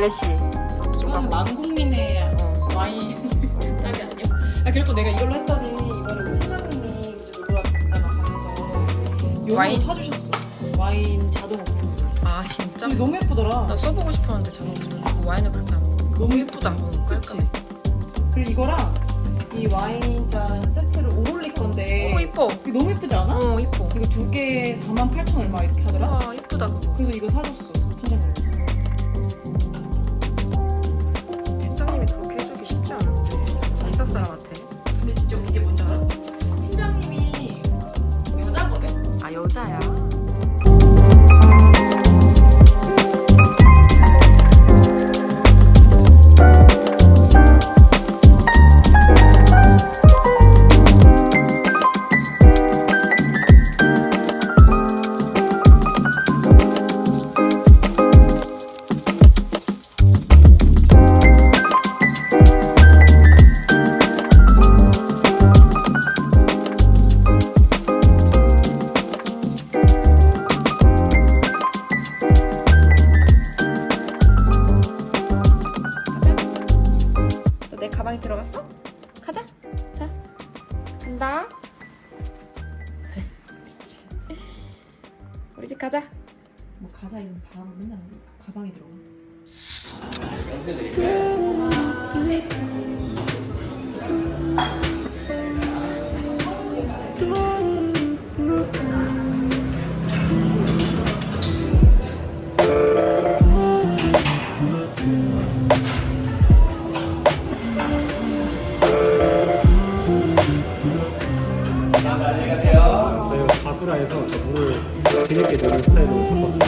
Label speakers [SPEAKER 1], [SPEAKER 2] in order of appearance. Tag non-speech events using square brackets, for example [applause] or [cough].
[SPEAKER 1] 알레시.
[SPEAKER 2] 이거는 만국민의
[SPEAKER 1] 어.
[SPEAKER 2] 와인 짝이 아니야? 아 그리고 내가 이걸로 했더니 이거를 팀장님이 이제 놀러 갔다가 가면서 이거
[SPEAKER 1] 와인?
[SPEAKER 2] 사주셨어. 와인 자동 오픈.
[SPEAKER 1] 아 진짜?
[SPEAKER 2] 이게 너무 예쁘더라.
[SPEAKER 1] 나 써보고 싶었는데 자동 부터 와인을 그렇게 안 먹어.
[SPEAKER 2] 너무
[SPEAKER 1] 예쁘다. 어,
[SPEAKER 2] 그치? 그리고 이거랑 이 와인잔 세트를 오롤릴 건데
[SPEAKER 1] 오 이뻐.
[SPEAKER 2] 이게 너무 예쁘지 않아?
[SPEAKER 1] 어 이뻐.
[SPEAKER 2] 이거 두 개에 4만 8천 얼마 이렇게 하더라?
[SPEAKER 1] 와 이쁘다 그거.
[SPEAKER 2] 그래서 이거 사줬어
[SPEAKER 1] 가방에 들어갔어? 가자. 자, 간다. [laughs] 우리 집 가자.
[SPEAKER 2] 뭐 가자 이러면 바로 맨날 가방에 들어가.
[SPEAKER 3] 저희가 내는